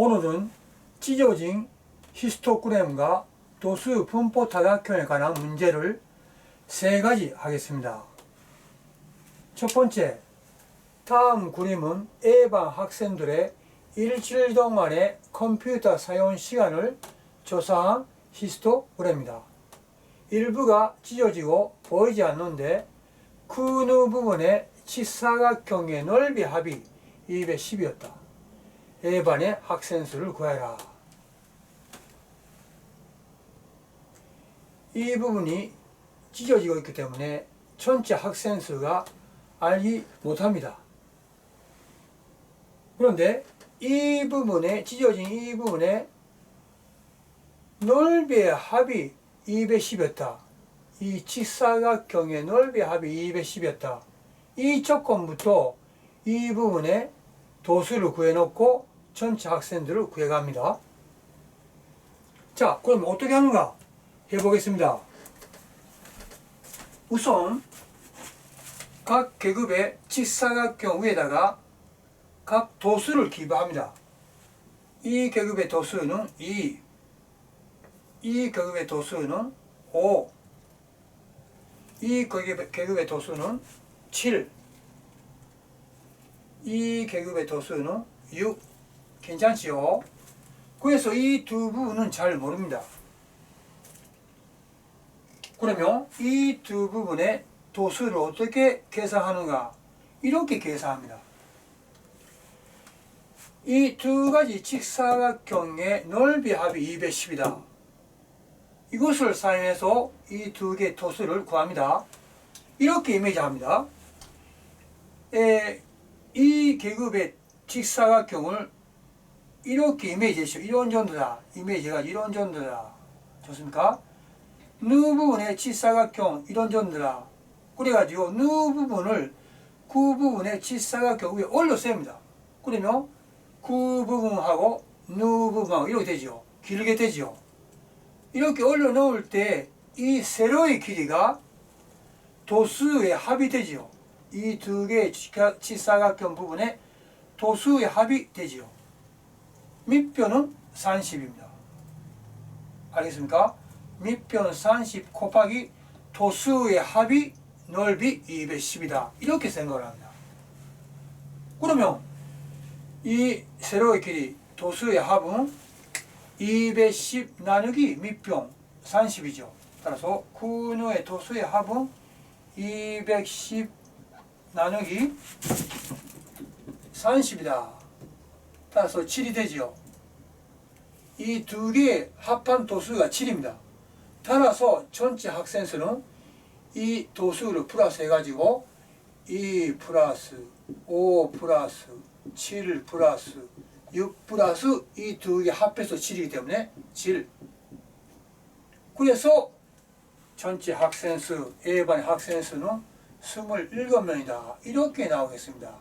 오늘은 찢어진 히스토그램과 도수 분포 타각형에 관한 문제를 세 가지 하겠습니다. 첫 번째, 다음 그림은 A반 학생들의 일주일 동안의 컴퓨터 사용 시간을 조사한 히스토그램입니다. 일부가 찢어지고 보이지 않는데 그 어느 부분의 치사각형의 넓이 합이 210이었다. A반의 학생 수를 구해라. 이 부분이 찢어지고 있기 때문에 전체 학생 수가 알지 못합니다. 그런데 이 부분에 찢어진 이 부분에 넓이의 합이 210이었다. 이 직사각형의 넓이의 합이 210이었다. 이 조건부터 이 부분에 도수를 구해놓고 전체 학생들을 구해갑니다. 자, 그럼 어떻게 하는가 해보겠습니다. 우선 각 계급의 직사각형 위에다가 각 도수를 기부합니다. 이 계급의 도수는 2, 이 계급의 도수는 5, 이 계급의, 계급의 도수는 7, 이 계급의 도수는 6. 괜찮지요? 그래서 이 두 부분은 잘 모릅니다. 그러면 이 두 부분의 도수를 어떻게 계산하는가? 이렇게 계산합니다. 이 두 가지 직사각형의 넓이 합이 210이다. 이것을 사용해서 이 두 개의 도수를 구합니다. 이렇게 이미지합니다. 에, 이 계급의 직사각형을 이렇게 이미지해주죠. 이런 정도다. 이미지가 이런 정도다. 좋습니까? 느 부분의 직사각형 이런 정도다. 그래가지고 느 부분을 그 부분의 직사각형 위에 올려 세웁니다. 그러면 그 부분하고 느 부분하고 이렇게 되죠. 길게 되죠. 이렇게 올려 놓을 때 이 세로의 길이가 도수의 합이 되지요. 이 두 개의 직사각형 부분에 도수의 합이 되지요. 밑변은 30입니다. 알겠습니까? 밑변 30 곱하기 도수의 합이 넓이 210이다. 이렇게 생각을 합니다. 그러면 이 세로의 길이 도수의 합은 210 나누기 밑변 30이죠. 따라서 근호의 도수의 합은 210 나누기 30이다. 따라서 7이 되지요. 이 두 개의 합한 도수가 7입니다. 따라서 전체 학생 수는 이 도수를 플러스 해가지고 2 플러스 5 플러스 7 플러스 6 플러스 이 두 개 합해서 7이기 때문에 7. 그래서 전체 학생 수, A반의 학생 수는 27명이다. 이렇게 나오겠습니다.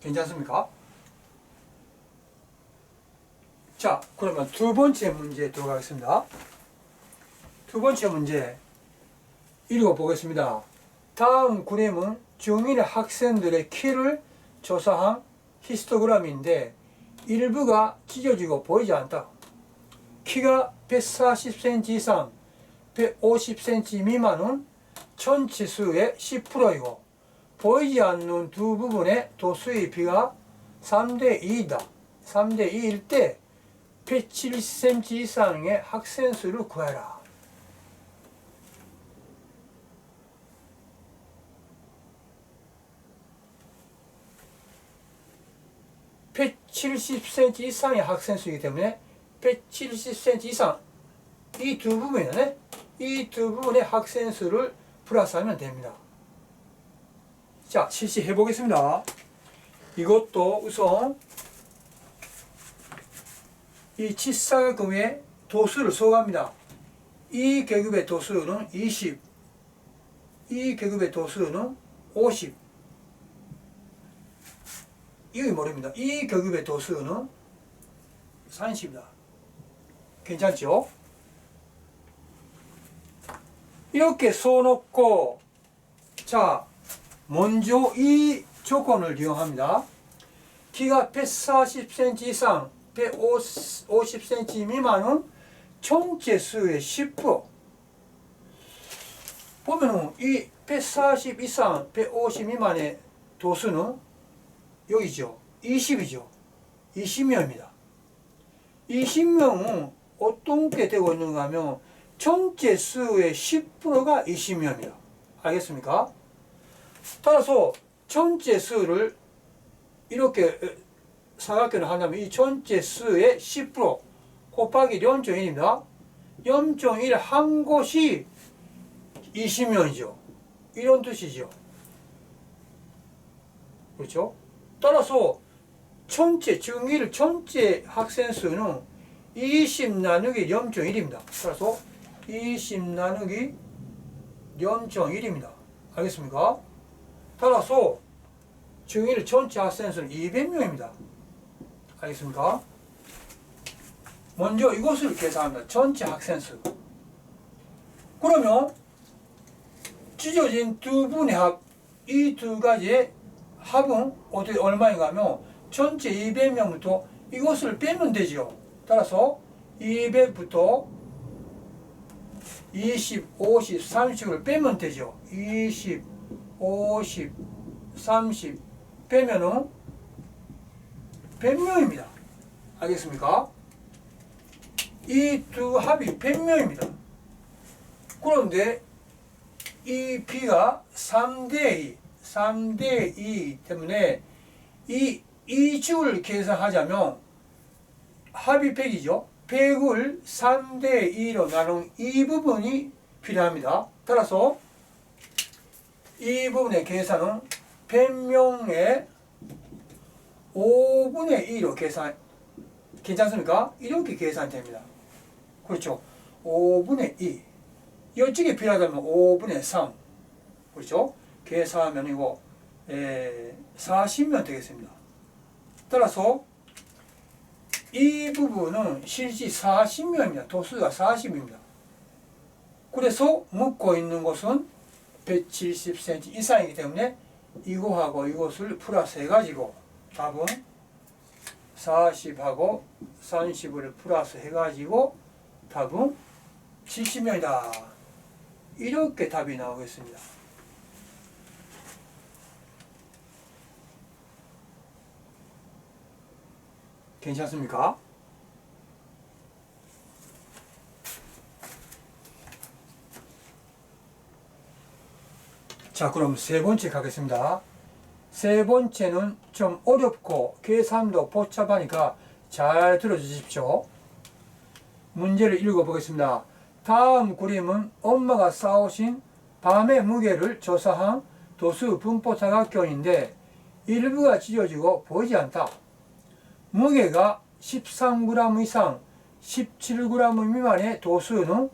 괜찮습니까? 자, 그러면 두 번째 문제 들어가겠습니다. 두 번째 문제 읽어보겠습니다. 다음 그림은 중인의 학생들의 키를 조사한 히스토그램인데 일부가 찢어지고 보이지 않다. 키가 140cm 이상, 150cm 미만은 전체 수의 10%이고 보이지 않는 두 부분의 도수의 비가 3대 2이다. 3대 2일 때 170cm 이상의 학생 수를 구해라. (170cm) 이상의 학생 수이기 때문에 (170cm) 이상 이 두 부분에 이두 부분의 학생 수를 플러스하면 됩니다. 자, 실시해 보겠습니다. 이것도 우선 이 치사각금의 도수를 소개합니다. 이 계급의 도수는 20, 이 계급의 도수는 50. 이게 모릅니다. 이 계급의 도수는 30이다. 괜찮죠? 이렇게 써놓고 자 먼저 이 조건을 이용합니다. 키가 140cm 이상 150cm 미만은 전체 수의 10% 보면은 이 140 이상 150 미만의 도수는 여기죠 20이죠 20명입니다 20명은 어떤 게 되고 있는가 하면 전체 수의 10%가 20명입니다 알겠습니까? 따라서 전체 수를 이렇게 사각형을 한다면 이 전체 수의 10% 곱하기 0.1입니다. 0.1 한 곳이 20명이죠. 이런 뜻이죠. 그렇죠? 따라서 전체 증기를 전체 학생 수는 20 나누기 0.1입니다. 따라서 20 나누기 0.1입니다. 알겠습니까? 따라서 증일 전체 학생 수는 200명입니다. 알겠습니까? 먼저 이것을 계산합니다. 전체 학생 수. 그러면 찢어진 두 분의 합, 이 두 가지의 합은 어떻게 얼마인가 하면 전체 200명부터 이것을 빼면 되지요. 따라서 200부터 20, 50, 30을 빼면 되죠. 20, 50, 30 빼면은 100명입니다. 알겠습니까? 이 두 합이 100명입니다. 그런데 이 B가 3대 2, 3대 2 때문에 이, 이 축을 계산하자면 합이 100이죠. 100을 3대 2로 나눈 이 부분이 필요합니다. 따라서 이 부분의 계산은 100명의 5분의 2로 계산 괜찮습니까? 이렇게 계산됩니다. 그렇죠. 5분의 2 이쪽에 필요하다면 5분의 3 그렇죠. 계산하면 이거 에, 40면 되겠습니다. 따라서 이 부분은 실제 40명입니다. 도수가 40입니다. 그래서 묻고 있는 것은 170cm 이상이기 때문에 이거하고 이것을 플러스 해가지고 답은 40하고 30을 플러스 해가지고 답은 70명이다. 이렇게 답이 나오겠습니다. 괜찮습니까? 자, 그럼 세 번째 가겠습니다. 세 번째는 좀 어렵고 계산도 복잡하니까 잘 들어주십시오. 문제를 읽어보겠습니다. 다음 그림은 엄마가 쌓으신 밤의 무게를 조사한 도수 분포 사각형인데 일부가 찢어지고 보이지 않다. 무게가 13g 이상 17g 미만의 도수는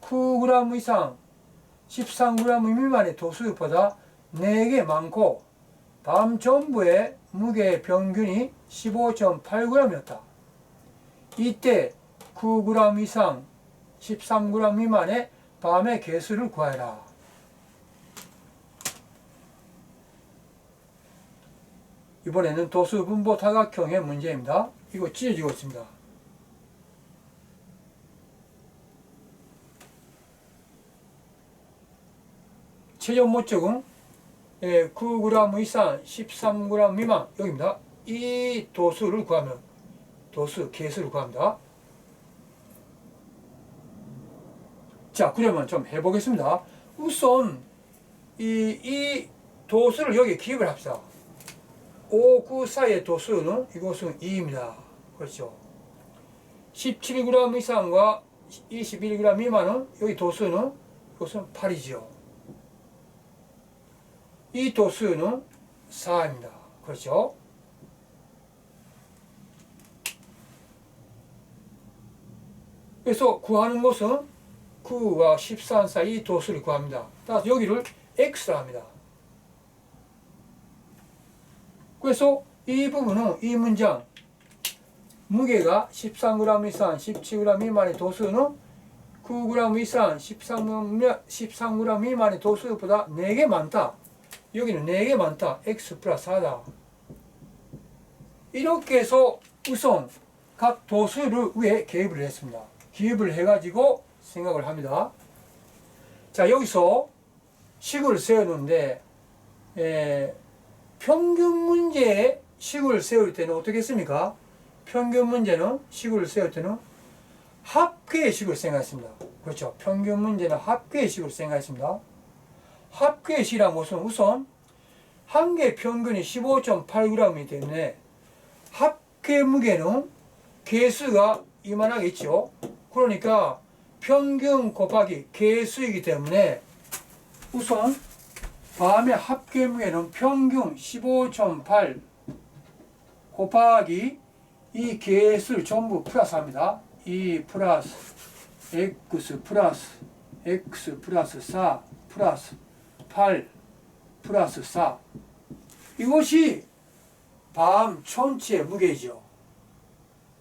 9g 이상 13g 미만의 도수보다 4개 많고 밤 전부의 무게 평균이 15.8g이었다. 이때 9g 이상 13g 미만의 밤의 개수를 구하라. 이번에는 도수 분포 사각형의 문제입니다. 이거 찢어지고 있습니다. 최종 목적은 9g 이상 13g 미만 여기입니다. 이 도수를 구하면 도수 개수를 구합니다. 자 그러면 좀 해보겠습니다. 우선 이, 이 도수를 여기 기입을 합시다. 5, 9 사이의 도수는 이것은 2입니다. 그렇죠. 17g 이상과 21g 미만은 여기 도수는 이것은 8이죠. 이 도수는 4입니다. 그렇죠? 그래서 구하는 것은 9와 13 사이 도수를 구합니다. 따라서 여기를 x라 합니다. 그래서 이 부분은 이 문장 무게가 13g 이상 17g 미만의 도수는 9g 이상 13g, 13g 미만의 도수보다 4개 많다. 여기는 4개 많다. x 플러스 4다. 이렇게 해서 우선 각 도수를 위에 개입을 했습니다. 기입을 해가지고 생각을 합니다. 자 여기서 식을 세우는데 에, 평균 문제에 식을 세울 때는 어떻게 했습니까? 평균 문제는 식을 세울 때는 합계의 식을 생각했습니다. 그렇죠. 평균 문제는 합계의 식을 생각했습니다. 합계의 식이란 것은 우선 한 개 평균이 15.8g이기 때문에 합계 무게는 개수가 이만하겠죠. 그러니까 평균 곱하기 개수이기 때문에 우선 다음에 합계 무게는 평균 15.8 곱하기 이 개수를 전부 플러스 합니다. 2 플러스 x 플러스 x 플러스 4 플러스 8 플러스 4 이것이 밤 전체의 무게죠.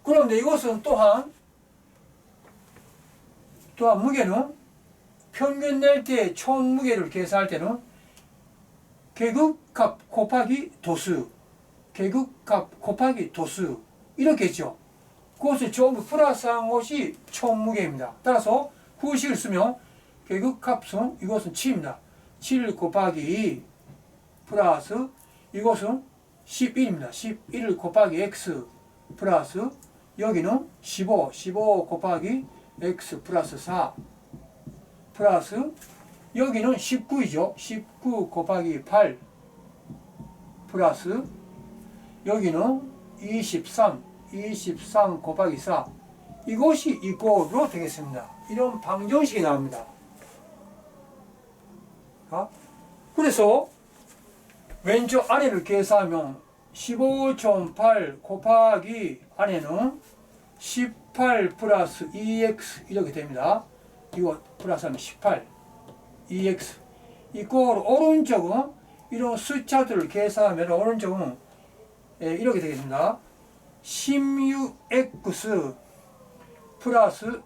그런데 이것은 또한 또한 무게는 평균 낼 때 총 무게를 계산할 때는 계급값 곱하기 도수 계급값 곱하기 도수 이렇게 했죠. 그것을 전부 플러스한 것이 총 무게입니다. 따라서 후식을 쓰면 계급값은 이것은 7입니다. 7 곱하기 2 플러스 이것은 11입니다. 11 곱하기 x 플러스 여기는 15, 15 곱하기 x 플러스 4 플러스 여기는 19이죠. 19 곱하기 8 플러스 여기는 23, 23 곱하기 4 이것이 이꼴로 되겠습니다. 이런 방정식이 나옵니다. 아? 그래서 왼쪽 아래를 계산하면 15.8 곱하기 안에는 18 플러스 2x 이렇게 됩니다. 이거 플러스하면 18 2x 이꼴 오른쪽은 이런 숫자들을 계산하면 오른쪽은 예, 이렇게 되겠습니다. 16x 플러스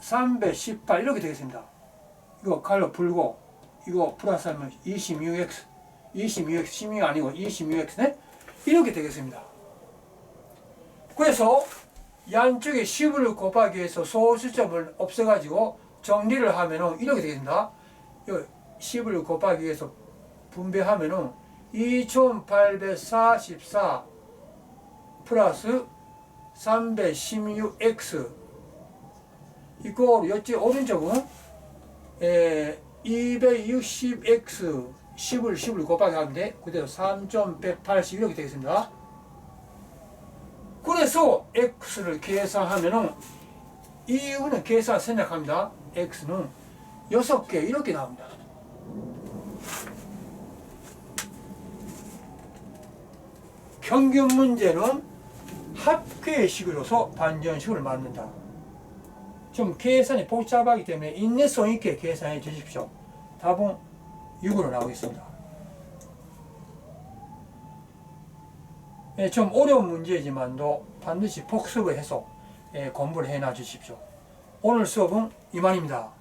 318 이렇게 되겠습니다. 이거 칼로 풀고 이거 플러스 하면 26x 26x 16이 아니고 26x네 이렇게 되겠습니다. 그래서 양쪽에 10을 곱하기 위해서 소수점을 없애가지고 정리를 하면은 이렇게 되겠습니다. 요 10을 곱하기 위해서 분배하면은 2844 플러스 316x 이꼴 여기 오른쪽은 에, 260x 10을 10을 곱하기 돼. 그대로 3.180 이렇게 되겠습니다. 그래서 x를 계산하면은 이유는 계산 생략합니다. x는 6개 이렇게 나옵니다. 평균 문제는 합계식으로서 반전식을 만든다. 좀 계산이 복잡하기 때문에 인내성 있게 계산해 주십시오. 답은 6으로 나오겠습니다. 예, 좀 어려운 문제지만도 반드시 복습을 해서 예, 공부를 해 놔 주십시오. 오늘 수업은 이만입니다.